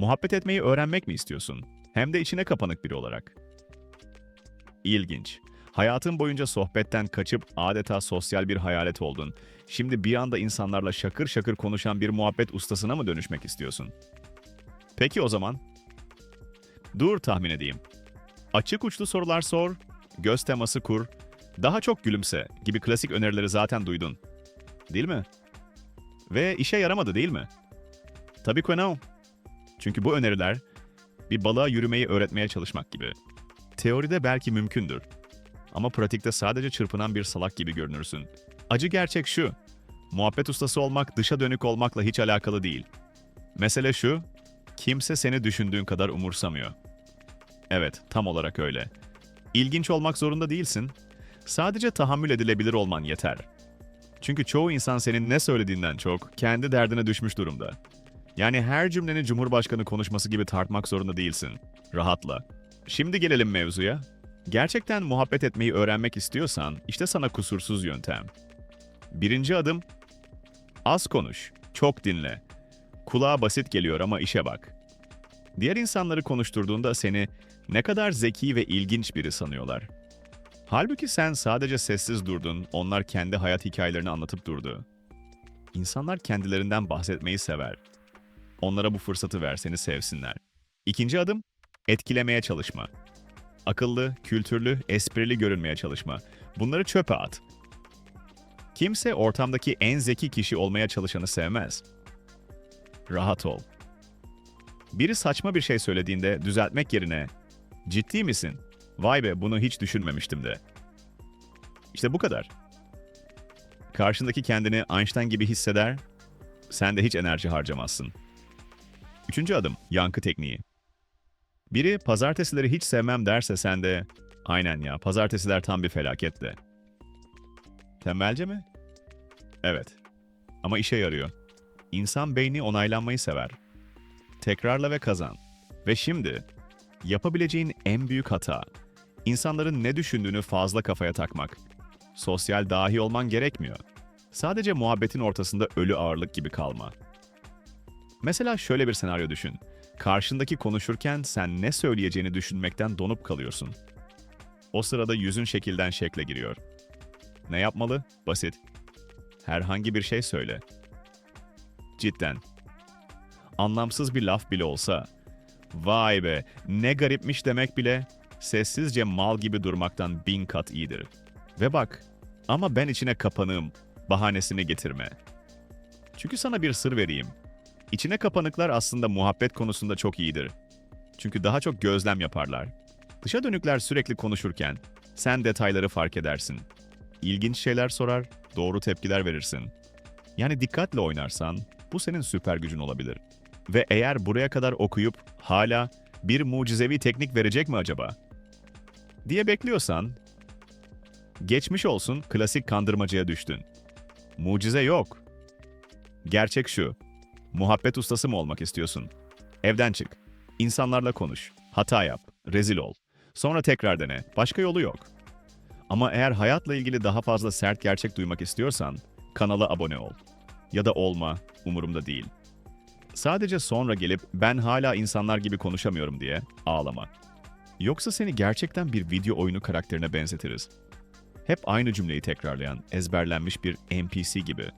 Muhabbet etmeyi öğrenmek mi istiyorsun? Hem de içine kapanık biri olarak. İlginç. Hayatın boyunca sohbetten kaçıp adeta sosyal bir hayalet oldun. Şimdi bir anda insanlarla şakır şakır konuşan bir muhabbet ustasına mı dönüşmek istiyorsun? Peki o zaman. Dur tahmin edeyim. Açık uçlu sorular sor, göz teması kur, daha çok gülümse gibi klasik önerileri zaten duydun. Değil mi? Ve işe yaramadı değil mi? Tabii ki no. Çünkü bu öneriler bir balığa yürümeyi öğretmeye çalışmak gibi. Teoride belki mümkündür. Ama pratikte sadece çırpınan bir salak gibi görünürsün. Acı gerçek şu. Muhabbet ustası olmak dışa dönük olmakla hiç alakalı değil. Mesele şu. Kimse seni düşündüğün kadar umursamıyor. Evet, tam olarak öyle. İlginç olmak zorunda değilsin. Sadece tahammül edilebilir olman yeter. Çünkü çoğu insan senin ne söylediğinden çok kendi derdine düşmüş durumda. Yani her cümleni Cumhurbaşkanı konuşması gibi tartmak zorunda değilsin. Rahatla. Şimdi gelelim mevzuya. Gerçekten muhabbet etmeyi öğrenmek istiyorsan işte sana kusursuz yöntem. Birinci adım az konuş, çok dinle. Kulağa basit geliyor ama işe bak. Diğer insanları konuşturduğunda seni ne kadar zeki ve ilginç biri sanıyorlar. Halbuki sen sadece sessiz durdun, onlar kendi hayat hikayelerini anlatıp durdu. İnsanlar kendilerinden bahsetmeyi sever. Onlara bu fırsatı ver, seni sevsinler. İkinci adım, etkilemeye çalışma. Akıllı, kültürlü, esprili görünmeye çalışma. Bunları çöpe at. Kimse ortamdaki en zeki kişi olmaya çalışanı sevmez. Rahat ol. Biri saçma bir şey söylediğinde düzeltmek yerine "Ciddi misin? Vay be bunu hiç düşünmemiştim." de. İşte bu kadar. Karşındaki kendini Einstein gibi hisseder, sen de hiç enerji harcamazsın. Üçüncü adım, yankı tekniği. Biri pazartesileri hiç sevmem derse sen de aynen ya pazartesiler tam bir felaket de. Tembelce mi? Evet. Ama işe yarıyor. İnsan beyni onaylanmayı sever. Tekrarla ve kazan. Ve şimdi yapabileceğin en büyük hata insanların ne düşündüğünü fazla kafaya takmak. Sosyal dahi olman gerekmiyor. Sadece muhabbetin ortasında ölü ağırlık gibi kalma. Mesela şöyle bir senaryo düşün. Karşındaki konuşurken sen ne söyleyeceğini düşünmekten donup kalıyorsun. O sırada yüzün şekilden şekle giriyor. Ne yapmalı? Basit. Herhangi bir şey söyle. Cidden. Anlamsız bir laf bile olsa, vay be ne garipmiş demek bile sessizce mal gibi durmaktan bin kat iyidir. Ve bak, ama ben içine kapanığım, bahanesini getirme. Çünkü sana bir sır vereyim. İçine kapanıklar aslında muhabbet konusunda çok iyidir. Çünkü daha çok gözlem yaparlar. Dışa dönükler sürekli konuşurken sen detayları fark edersin. İlginç şeyler sorar, doğru tepkiler verirsin. Yani dikkatle oynarsan bu senin süper gücün olabilir. Ve eğer buraya kadar okuyup hala bir mucizevi teknik verecek mi acaba? diye bekliyorsan geçmiş olsun klasik kandırmacaya düştün. Mucize yok. Gerçek şu. Muhabbet ustası mı olmak istiyorsun? Evden çık. İnsanlarla konuş. Hata yap. Rezil ol. Sonra tekrar dene. Başka yolu yok. Ama eğer hayatla ilgili daha fazla sert gerçek duymak istiyorsan kanala abone ol. Ya da olma, umurumda değil. Sadece sonra gelip ben hala insanlar gibi konuşamıyorum diye ağlama. Yoksa seni gerçekten bir video oyunu karakterine benzetiriz. Hep aynı cümleyi tekrarlayan, ezberlenmiş bir NPC gibi.